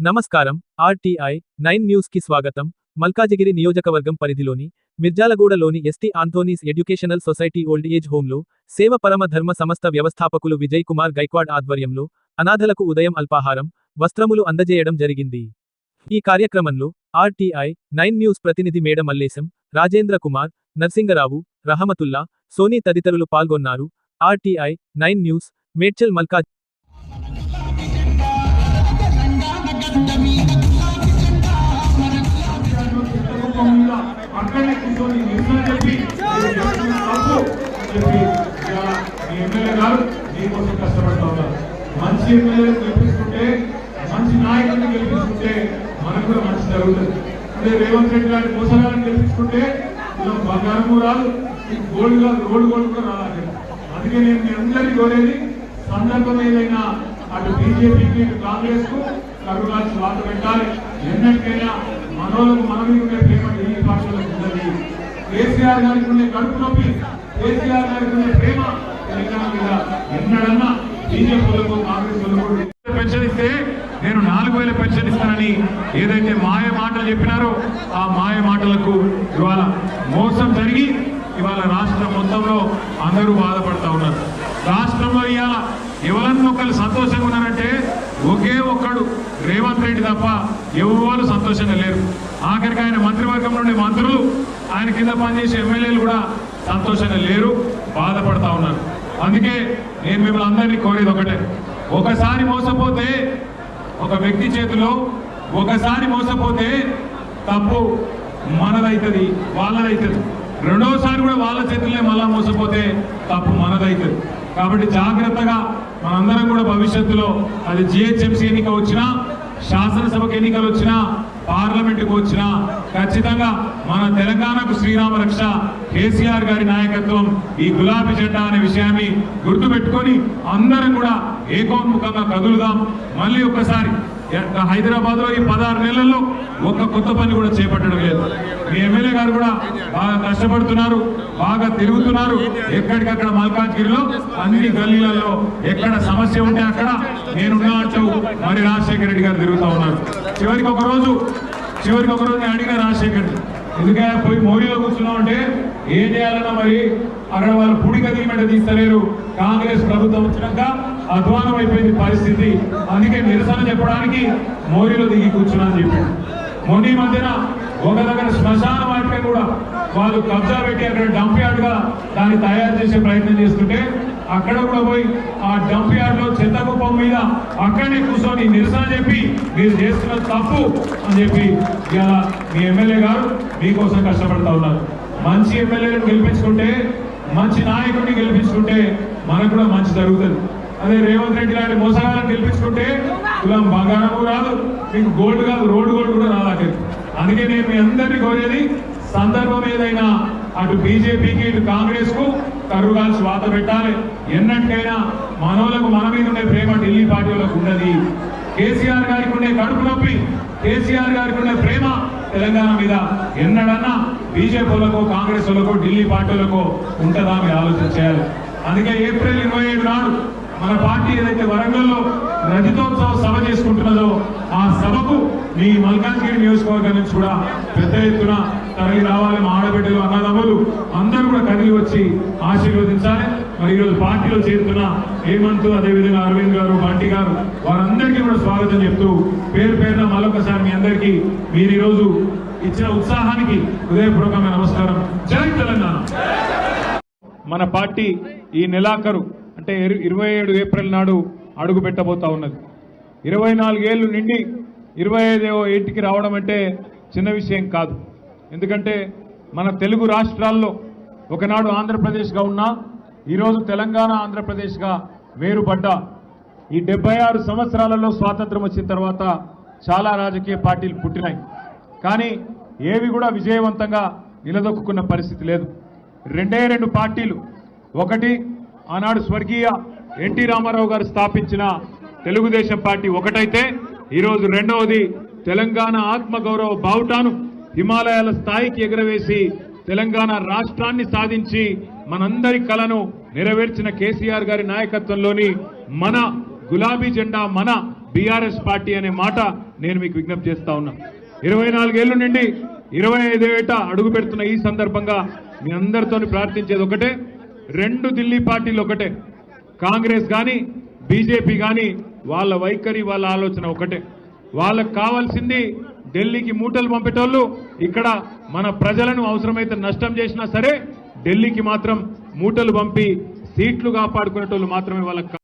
నమస్కారం. RTI nine న్యూస్కి స్వాగతం. మల్కాజిగిరి నియోజకవర్గం పరిధిలోని మిర్జాలగూడలోని ST Anthony's educational society old age హోంలో సేవ పరమ ధర్మ సంస్థ వ్యవస్థాపకులు విజయ్ కుమార్ గైక్వాడ్ ఆధ్వర్యంలో అనాథలకు ఉదయం అల్పాహారం వస్త్రములు అందజేయడం జరిగింది. ఈ కార్యక్రమంలో ఆర్టీఐ నైన్ న్యూస్ ప్రతినిధి మేడ మల్లేశం రాజేంద్ర కుమార్ నర్సింగరావు రహమతుల్లా సోనీ తదితరులు పాల్గొన్నారు. ఆర్టీఐ నైన్ న్యూస్ మేడ్చల్ మల్కా తీసుకోకుండా అక్కడనే కూర్చొని నిరసన చెప్పి తప్పు అని చెప్పి మీ ఎమ్మెల్యే గారు మీకోసం కష్టపడతా ఉన్నారు మంచి ఎమ్మెల్యేలు గెలిపించుకుంటే మంచి నాయకుడిని గెలిపించుకుంటే మనకు కూడా మంచి జరుగుతుంది. అదే రేవంత్ రెడ్డి గారి మోసగాలను గెలిపించుకుంటే ఇలా బంగారము రాదు గోల్డ్ కాదు రోడ్ గోల్డ్ కూడా రాదు అందుకే నేను మీ అందరినీ కోరేది సందర్భం ఏదైనా అటు బీజేపీకి కాంగ్రెస్కు కరుగా శ్వాత పెట్టాలి. ఎన్నటికైనా మనోళ్ళకు మన మీద ఉండే ప్రేమ ఈ భాషలకు ఉన్నది కేసీఆర్ గారికి ఉండే కడుపు నొప్పి కేసీఆర్ గారికి ఉండే ప్రేమ తెలంగాణ మీద ఎన్నడన్నా బీజేపీలకు కాంగ్రెస్ పెన్షన్ ఇస్తే నేను నాలుగు వేల పెన్షన్ ఇస్తానని ఏదైతే మాయ మాటలు చెప్పినారో ఆ మాయ మాటలకు ఇవాళ మోసం జరిగి ఇవాళ రాష్ట్రం మొత్తంలో అందరూ బాధపడతా ఉన్నారు. రాష్ట్రంలో ఇవాళ ఎవరన్నా ఒకళ్ళు సంతోషంగా ఉన్నారంటే ఒకే ఒక్కడు రేవంత్ రెడ్డి తప్ప ఎవరు సంతోషంగా లేరు. ఆఖరికి ఆయన మంత్రివర్గం నుండి మంత్రులు ఆయన కింద పనిచేసే ఎమ్మెల్యేలు కూడా సంతోషంగా లేరు బాధపడతా ఉన్నారు. అందుకే నేను మిమ్మల్ని అందరినీ కోరేది ఒకటే. ఒకసారి మోసపోతే ఒక వ్యక్తి చేతిలో ఒకసారి మోసపోతే తప్పు మనదైతుంది వాళ్ళదైతుంది. రెండోసారి కూడా వాళ్ళ చేతుల్లో మళ్ళా మోసపోతే తప్పు మనదైతుంది. కాబట్టి జాగ్రత్తగా మనందరం కూడా భవిష్యత్తులో అది జిహెచ్ఎంసీ ఎన్నిక వచ్చినా శాసనసభకు ఎన్నికలు వచ్చినా పార్లమెంటుకు వచ్చినా ఖచ్చితంగా మన తెలంగాణకు శ్రీరామ రక్ష కేసీఆర్ గారి నాయకత్వం ఈ గులాబీ జెండా అనే విషయాన్ని గుర్తుపెట్టుకొని అందరం కూడా ఏకోన్ముఖంగా కదులుదాం. మళ్ళీ ఒక్కసారి హైదరాబాద్లో ఈ పదహారు నెలల్లో ఒక్క కొత్త పని కూడా చేపట్టడం లేదు. మీ ఎమ్మెల్యే గారు కూడా బాగా కష్టపడుతున్నారు బాగా తిరుగుతున్నారు. ఎక్కడికక్కడ మల్కాజ్గిరిలో అన్ని గల్లీలలో ఎక్కడ సమస్య ఉంటే అక్కడ నేనున్నా అంటూ మరి రాజశేఖర రెడ్డి గారు తిరుగుతూ ఉన్నారు. చివరికి ఒక రోజు చివరికి ఒక రోజు నేను అడిగిన రాజశేఖర్ రెడ్డి ఎందుకైనా పోయి మోడీలో కూర్చున్నాం అంటే ఏం చేయాలన్నా మరి అక్కడ వాళ్ళు పుడిక దిగిమెట తీస్తలేరు. కాంగ్రెస్ ప్రభుత్వం వచ్చినాక అధ్వానం అయిపోయింది పరిస్థితి. అందుకే నిరసన చెప్పడానికి మోడీలో దిగి కూర్చున్నా అని చెప్పాడు మొన్న మధ్యన ఒక దగ్గర శ్మశాన వాటిక కూడా వాళ్ళు కబ్జా పెట్టి అక్కడ డంప్ యార్డ్గా దాన్ని తయారు చేసే ప్రయత్నం చేస్తుంటే అక్కడ కూడా పోయి ఆ డంప్ యార్డ్లో చెత్త కుప్పం మీద అక్కడనే కూర్చొని నిరసన చెప్పి మీరు చేస్తున్న తప్పు అని చెప్పి ఇలా మీ ఎమ్మెల్యే గారు మీకోసం కష్టపడతా ఉన్నారు. మంచి ఎమ్మెల్యేలను గెలిపించుకుంటే మంచి నాయకుడిని గెలిపించుకుంటే మనకు కూడా మంచి జరుగుతుంది. అదే రేవంత్ రెడ్డి లాంటి మోసగాలను గెలిపించుకుంటే కులం బంగారము రాదు మీకు గోల్డ్ కాదు రోడ్డు గోల్డ్ కూడా రాదు. అందుకే నేను మీ అందరినీ కోరేది సందర్భం ఏదైనా అటు బీజేపీకి ఇటు కాంగ్రెస్కు కరుగాల్సి వాత పెట్టాలి. ఎన్నటికైనా మనోలకు మన మీద ఉండే ప్రేమ ఢిల్లీ పార్టీలకు ఉండదు. ఉన్నది కేసీఆర్ గారికి ఉండే కడుపు నొప్పి కేసీఆర్ గారికి ఉండే ప్రేమ తెలంగాణ మీద ఎన్నడన్నా బీజేపీ కాంగ్రెస్ వాళ్ళకో ఢిల్లీ పార్టీలకో ఉంటుందా మీరు ఆలోచన చేయాలి. అందుకే ఏప్రిల్ ఇరవై ఏడు నాడు మన పార్టీ ఏదైతే వరంగల్లో రజతోత్సవ సభ చేసుకుంటున్నదో ఆ సభకు మీ మల్కాజ్గిరి నియోజకవర్గం నుంచి కూడా పెద్ద ఎత్తున తరలి రావాలి మా ఆడబిడ్డలు అన్నదమ్ములు. అందరూ కూడా కదిలి వచ్చి ఆశీర్వదించాలి. మరి ఈరోజు పార్టీలో చేరుతున్న హేమంత్ అదేవిధంగా అరవింద్ గారు బంటి గారు వారందరికీ కూడా స్వాగతం చెప్తూ పేరు పేరున మరొకసారి మీ అందరికీ మీరు ఈరోజు ఇచ్చిన ఉత్సాహానికి హృదయపూర్వకంగా నమస్కారం. జై తెలంగాణ! మన పార్టీ ఈ నెలాఖరు అంటే ఇరు- ఇరవై ఏడు ఏప్రిల్ నాడు అడుగు పెట్టబోతా ఉన్నది. ఇరవై నాలుగేళ్ళు నిండి ఇరవై ఐదో ఏటికి రావడం అంటే చిన్న విషయం కాదు. ఎందుకంటే మన తెలుగు రాష్ట్రాల్లో ఒకనాడు ఆంధ్రప్రదేశ్గా ఉన్నా ఈరోజు తెలంగాణ ఆంధ్రప్రదేశ్గా వేరుపడ్డ ఈ డెబ్బై ఆరు సంవత్సరాలలో స్వాతంత్రం వచ్చిన తర్వాత చాలా రాజకీయ పార్టీలు పుట్టినాయి. కానీ ఏవి కూడా విజయవంతంగా నిలదొక్కున్న పరిస్థితి లేదు. రెండే రెండు పార్టీలు. ఒకటి ఆనాడు స్వర్గీయ ఎన్టీ రామారావు గారు స్థాపించిన తెలుగుదేశం పార్టీ ఒకటైతే ఈరోజు రెండవది తెలంగాణ ఆత్మగౌరవ బావుటాను. హిమాలయాల స్థాయికి ఎగరవేసి తెలంగాణ రాష్ట్రాన్ని సాధించి మనందరి కలను నెరవేర్చిన కేసీఆర్ గారి నాయకత్వంలోని మన గులాబీ జెండా మన బీఆర్ఎస్ పార్టీ అనే మాట నేను మీకు విజ్ఞప్తి చేస్తా ఉన్నా. ఇరవై నాలుగేళ్ళ నుండి ఇరవై ఐదు ఏట అడుగు పెడుతున్న ఈ సందర్భంగా మీ అందరితో ప్రార్థించేది ఒకటే రెండు ఢిల్లీ పార్టీలు ఒకటే. కాంగ్రెస్ కానీ బీజేపీ కానీ వాళ్ళ వైఖరి వాళ్ళ ఆలోచన ఒకటే. వాళ్ళకు కావాల్సింది ఢిల్లీకి మూటలు పంపేటోళ్ళు. ఇక్కడ మన ప్రజలను అవసరమైతే నష్టం చేసినా సరే ఢిల్లీకి మాత్రం మూటలు పంపి సీట్లు కాపాడుకునేటోళ్ళు మాత్రమే వాళ్ళకి